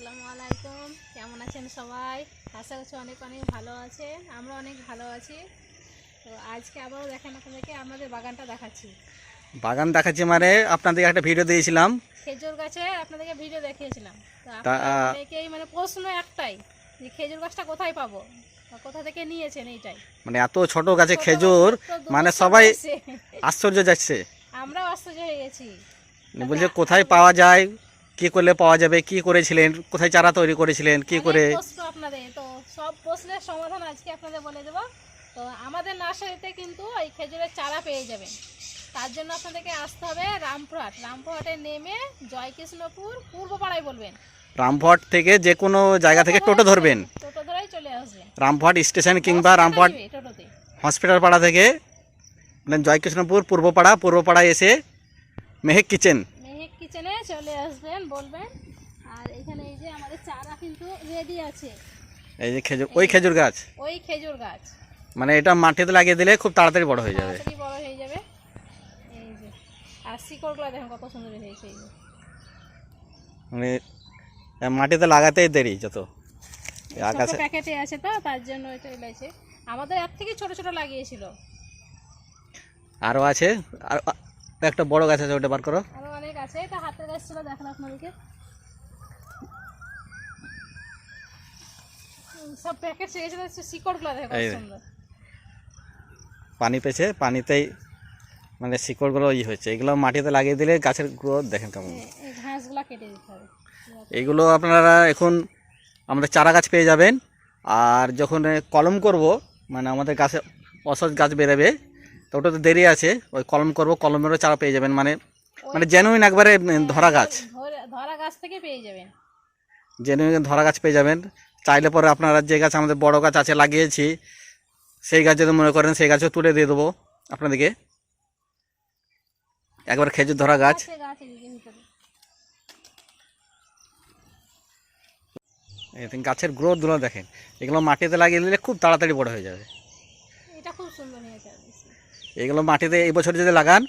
আসসালামু আলাইকুম। কেমন আছেন সবাই? আশা করছি অনেক অনেক ভালো আছেন। আমরা অনেক ভালো আছি। তো আজকে আবারও দেখেন আপনাদেরকে আমাদের বাগানটা দেখাচ্ছি। বাগান দেখাচ্ছি মানে আপনাদের একটা ভিডিও দিয়েছিলাম। খেজুর গাছে আপনাদেরকে ভিডিও দেখিয়েছিলাম। তো আপনারা মানে প্রশ্ন একটাই যে খেজুর গাছটা কোথায় পাবো? কোথা থেকে নিয়েছেন এইটাই? মানে এত ছোট গাছে খেজুর মানে সবাই। আশ্চর্য যাচ্ছে। আমরাও আশ্চর্য হয়ে গেছি। বলছে কোথায় পাওয়া যায়? কি করলে পাওয়া যাবে কি করেছিলেন কোথায় চারা তৈরি করেছিলেন কি করে? আপনাদের তো সব প্রশ্নের সমাধান আজকে আপনাদের বলে দেবো। তো আমাদের নার্সারিতে কিন্তু এই খেজুরের চারা পেয়ে যাবেন। তার জন্য আপনাদেরকে আসতে হবে রামপুরহাট। রামপুরহাটে নেমে জয়কৃষ্ণপুর পূর্বপাড়ায় বলবেন। রামপুরহাট থেকে যে কোনো জায়গা থেকে টোটো ধরবেন। টোটো ধরেই চলে আসবেন। রামপুরহাট স্টেশন কিংবা রামপুরহাট হসপিটাল পাড়া থেকে মানে জয়কৃষ্ণপুর পূর্বপাড়া পূর্বপাড়ায় এসে মেহেক কিচেন। কিচেনে চলে আসবেন বলবেন। আর এখানে এই যে আমাদের চারা কিন্তু রেডি আছে। এই যে খেজুর ওই খেজুর গাছ? ওই খেজুর গাছ। মানে এটা মাটিতে লাগিয়ে দিলে খুব তাড়াতাড়ি বড় হয়ে যাবে। তাড়াতাড়ি বড় হয়ে যাবে। এই যে। আর শিকড়গুলো দেখেন কত সুন্দর হয়েছে এই যে। মানে মাটিতে লাগাতেই দেরি যত। আকাশে প্যাকেটে আছে তো তার জন্য এটা এলাইছে আমাদের এর থেকে ছোট ছোট লাগিয়েছিল। আরও আছে। আর একটা বড় গাছ আছে ওটা বার করো। আরও অনেক আছে এটা হাতের গাছ ছিল দেখেন আপনাদেরকে। সব প্যাকেট শেষ হয়েছে শিকড়গুলো দেখো কত এই যে। সুন্দর। পানি পেছে পানিতেই মানে শিকড়গুলো ই হয়েছে। এগুলো মাটিতে লাগিয়ে দিলে গাছের গ্রোথ দেখেন কেমন। এই- এই ঘাসগুলো কেটে দিতে হবে। এইগুলো আপনারা এখন আমাদের চারা গাছ পেয়ে যাবেন। আর যখন কলম করব মানে আমাদের গাছে অসজ গাছ বেরোবে তো ওটা তো দেরি আছে ওই কলম করব কলমেরও চারা পেয়ে যাবেন মানে মানে জেনুইন একবারে ধরা গাছ। ধরা গাছ থেকে পেয়ে যাবেন। জেনুইন ধরা গাছ পেয়ে যাবেন। চাইলে পরে আপনারা যে গাছ আমাদের বড় গাছ আছে লাগিয়েছি সেই গাছ যদি মনে করেন সেই গাছও তুলে দিয়ে দেবো আপনাদেরকে। একবার খেজুর ধরা গাছ। গাছের গ্রোথগুলো দেখেন। এগুলো মাটিতে লাগিয়ে দিলে খুব তাড়াতাড়ি বড় হয়ে যাবে। এটা খুব সুন্দর আর বেশি। এগুলো মাটিতে এই বছর যদি লাগান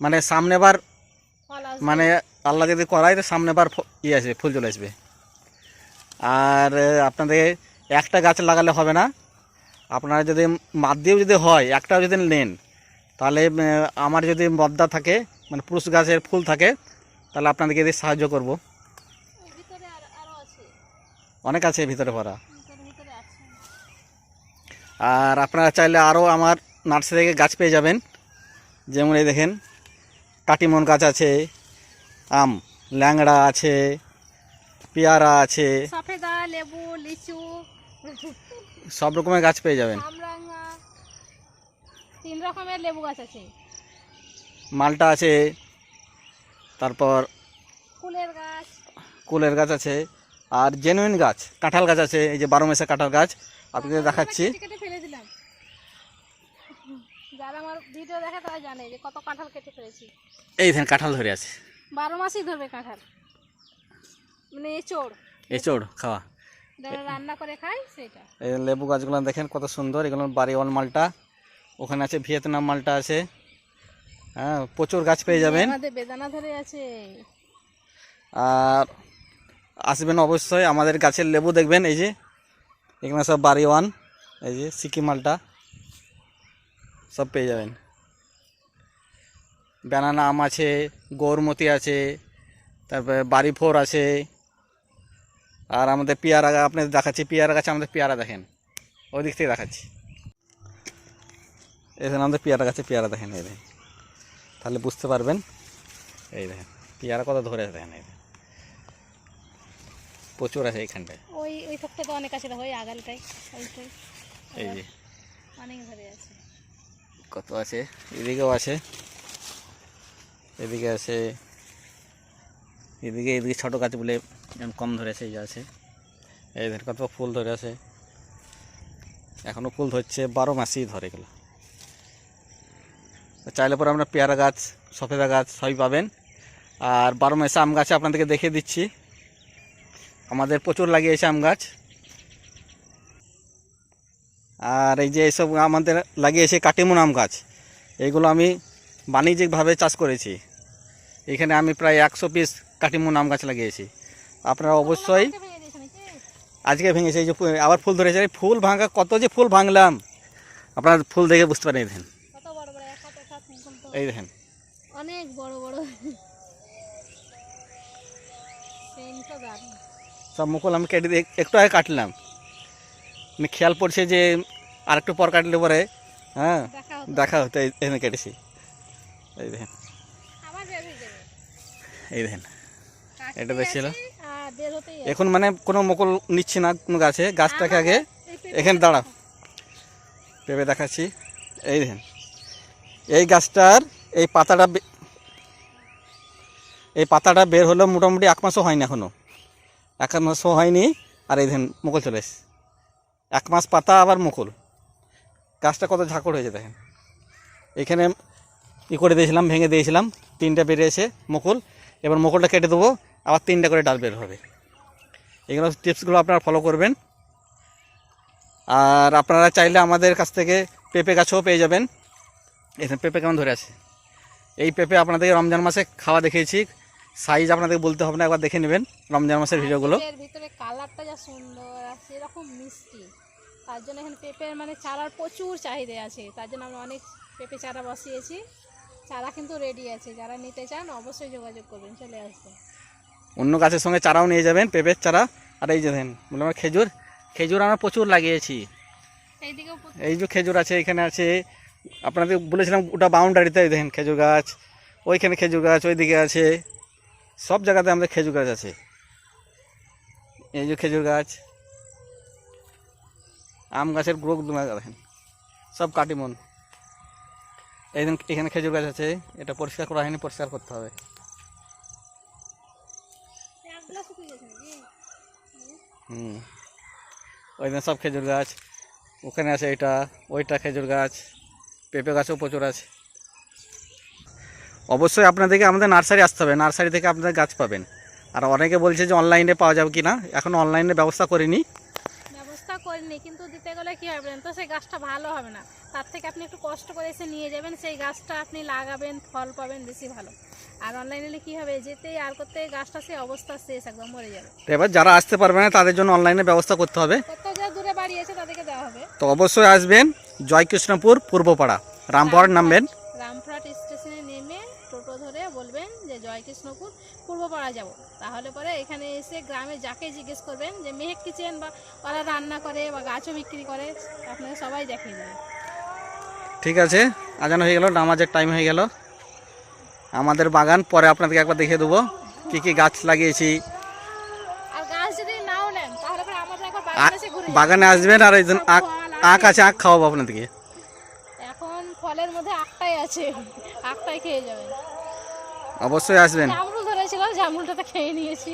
মানে সামনেবার মানে আল্লাহ যদি করায় তো সামনেবার ইয়ে আসবে ফুল চলে আসবে। আর আপনাদের একটা গাছ লাগালে হবে না। আপনারা যদি মাদ দিয়েও যদি হয় একটাও যদি নেন তাহলে আমার যদি মদ্দা থাকে মানে পুরুষ গাছের ফুল থাকে তাহলে আপনাদেরকে দিয়ে সাহায্য করব। অনেক আছে ভিতরে ভরা। আর আপনারা চাইলে আরও আমার নার্সারি থেকে গাছ পেয়ে যাবেন। যেমন এই দেখেন কাটিমন গাছ আছে আম ল্যাংড়া আছে পেয়ারা আছে সফেদা লেবু লিচু সব রকমের গাছ পেয়ে যাবেন। তিন রকমের লেবু গাছ আছে। মালটা আছে তারপর ফুলের গাছ। কুলের গাছ আছে আর জেনুইন গাছ কাঁঠাল গাছ আছে এই যে বারো মাসে কাঁঠাল গাছ আপনাদের দেখাচ্ছি কেটে কেটে ফেলে দিলাম যারা আমার ভিডিও দেখে তারা জানে যে কত কাঁঠাল কেটে ফেলেছি। এই দেখেন কাঁঠাল ধরে আছে। বারো মাসই ধরবে কাঁঠাল। মানে এঁচড়। এচোড় খাওয়া। রান্না করে খায় সেটা। এই লেবু গাছগুলো দেখেন কত সুন্দর এগুলো বাড়িওয়াল মালটা। ওখানে আছে ভিয়েতনাম মালটা আছে। হ্যাঁ প্রচুর গাছ পেয়ে যাবেন। আমাদের বেদানা ধরে আছে। আর আসবেন অবশ্যই আমাদের গাছের লেবু দেখবেন এই যে। এখানে সব বাড়ি ওয়ান এই যে সিকিম মালটা। সব পেয়ে যাবেন। ব্যানানা আম আছে গৌরমতি আছে তারপরে বাড়ি ফোর আছে আর আমাদের পেয়ারা আপনাদের দেখাচ্ছি পেয়ারা গাছে আমাদের পেয়ারা দেখেন ওই দিক থেকে দেখাচ্ছি। এখানে আমাদের পেয়ারা গাছে পেয়ারা দেখেন এই দেখেন। তাহলে বুঝতে পারবেন এই দেখেন পেয়ারা কত ধরে আছে দেখেন এই দেখেন। প্রচুর আছে এইখানটায়। ওই ওই পক্ষে তো অনেক আছে ওই আগালটাই ওইটাই। এই যে। অনেক ধরে আছে। কত আছে? এদিকেও আছে। এদিকে আছে, এদিকে এদিকে ছোটো গাছ বলে কম ধরে আছে এই যে আছে। এই দেখেন কত ফুল ধরে আছে। এখনও ফুল ধরছে, বারো মাসেই ধরে গেল। চাইলে পরে আমরা পেয়ারা গাছ, সফেদা গাছ, সবই পাবেন। আর বারো মাসে আম গাছে আপনাদেরকে দেখিয়ে দিচ্ছি। আমাদের প্রচুর লাগিয়েছে আম গাছ। আর এই যে এইসব আমাদের লাগিয়েছে কাটিমুন আম গাছ এইগুলো আমি বাণিজ্যিকভাবে চাষ করেছি। এখানে আমি প্রায় একশো পিস কাটিমুন আম গাছ লাগিয়েছি। আপনারা অবশ্যই আজকে ভেঙেছে এই যে আবার ফুল ধরেছে। এই ফুল ভাঙা কত যে ফুল ভাঙলাম। আপনার ফুল দেখে বুঝতে পারেন এই দেখেন। এই দেখেন। অনেক বড় বড়। সব মুকুল আমি কেটে একটু আগে কাটলাম। মানে খেয়াল পড়ছে যে আর একটু পর কাটলে পরে হ্যাঁ দেখা হতো। এখানে কেটেছি। এই দেখেন। এই দেখেন। এটা দেখছিল? এখন মানে কোনো মুকুল নিচ্ছি না কোনো গাছে গাছটাকে আগে এখানে দাঁড়া পেঁপে দেখাচ্ছি। এই দেখেন। এই গাছটার এই পাতাটা এই পাতাটা বের হলো মোটামুটি এক মাসও হয়নি এখনও। এক মাসও হয়নি আর এই দেখেন মুকুল চলে এক মাস পাতা আবার মুকুল। গাছটা কত ঝাঁকড় হয়েছে দেখেন। এখানে ই করে দিয়েছিলাম, ভেঙে দিয়েছিলাম, তিনটা বেরিয়েছে মুকুল। এবার মুকুলটা কেটে দেবো, আবার তিনটা করে ডাল বের হবে। এগুলো টিপসগুলো আপনারা ফলো করবেন। আর আপনারা চাইলে আমাদের কাছ থেকে পেঁপে গাছও পেয়ে যাবেন। এখানে পেঁপে কেমন ধরে আছে? এই পেঁপে আপনাদের রমজান মাসে খাওয়া দেখিয়েছি। সাইজ আপনাদের বলতে হবে না, একবার দেখে নেবেন রমজান মাসের ভিডিওগুলো। ভিতরে কালারটা যা সুন্দর আর সেরকম মিষ্টি। তার জন্য এখানে পেঁপের মানে চারার প্রচুর চাহিদা আছে তার জন্য আমরা অনেক পেঁপে চারা বসিয়েছি। চারা কিন্তু রেডি আছে যারা নিতে চান অবশ্যই যোগাযোগ করবেন চলে আসবেন অন্য গাছের সঙ্গে চারাও নিয়ে যাবেন পেঁপের চারা। আর এই যে দেখেন বলে আমার খেজুর খেজুর আমরা প্রচুর লাগিয়েছি। এই যে খেজুর আছে এখানে আছে আপনাদের বলেছিলাম ওটা বাউন্ডারিতে এই দেখেন খেজুর গাছ ওইখানে খেজুর গাছ ওইদিকে আছে। সব জায়গাতে আমাদের খেজুর গাছ আছে। এই যে খেজুর গাছ। আম গাছের গ্রোক দেখেন। সব কাটিমন এই এখানে খেজুর গাছ আছে, এটা পরিষ্কার করা হয়নি, পরিষ্কার করতে হবে? হুম। ওই দিন সব খেজুর গাছ, ওখানে আছে এটা, ওইটা খেজুর গাছ, পেঁপে গাছও প্রচুর আছে। অবশ্যই আপনাদেরকে আমাদের নার্সারি আসতে হবে, নার্সারি থেকে আপনাদের গাছ পাবেন। আর অনেকে বলছে যে অনলাইনে পাওয়া যাবে কি না এখন অনলাইনে ব্যবস্থা করিনি। করিনি কিন্তু দিতে গেলে কি হবে তো? সেই গাছটা ভালো হবে না। তার থেকে আপনি একটু কষ্ট করে এসে নিয়ে যাবেন সেই গাছটা আপনি লাগাবেন ফল পাবেন বেশি ভালো। আর অনলাইনে কি হবে? যেতে আর করতে গাছটা সেই অবস্থা শেষ একদম মরে যাবে। এবার যারা আসতে পারবে না তাদের জন্য অনলাইনে ব্যবস্থা করতে হবে। কত যা দূরে বাড়ি আছে তাদেরকে দেওয়া হবে। তো অবশ্যই আসবেন জয়কৃষ্ণপুর পূর্বপাড়া রামপুরহাট নামবেন রামপুরহাট স্টেশনে নেমে টোটো ধরে বলবেন যে জয়কৃষ্ণপুর পূর্বপাড়া যাব। তাহলে পরে এখানে এসে গ্রামে যাকে জিজ্ঞেস করবেন যে মেহেক কিচেন বা ওরা রান্না করে বা গাছও বিক্রি করে আপনাকে সবাই দেখিয়ে দেবে ঠিক আছে আজান হয়ে গেল নামাজের টাইম হয়ে গেল। আমাদের বাগান পরে আপনাদেরকে একবার দেখিয়ে দেবো কি কি গাছ লাগিয়েছি। বাগানে আসবেন আর এই আখ আখ আছে আখ খাওয়াবো আপনাদেরকে। এখন ফলের মধ্যে আখটাই আছে আখটাই খেয়ে যাবেন। অবশ্যই আসবেন। জামরুল যে জামরুলটা তো খেয়ে নিয়েছি।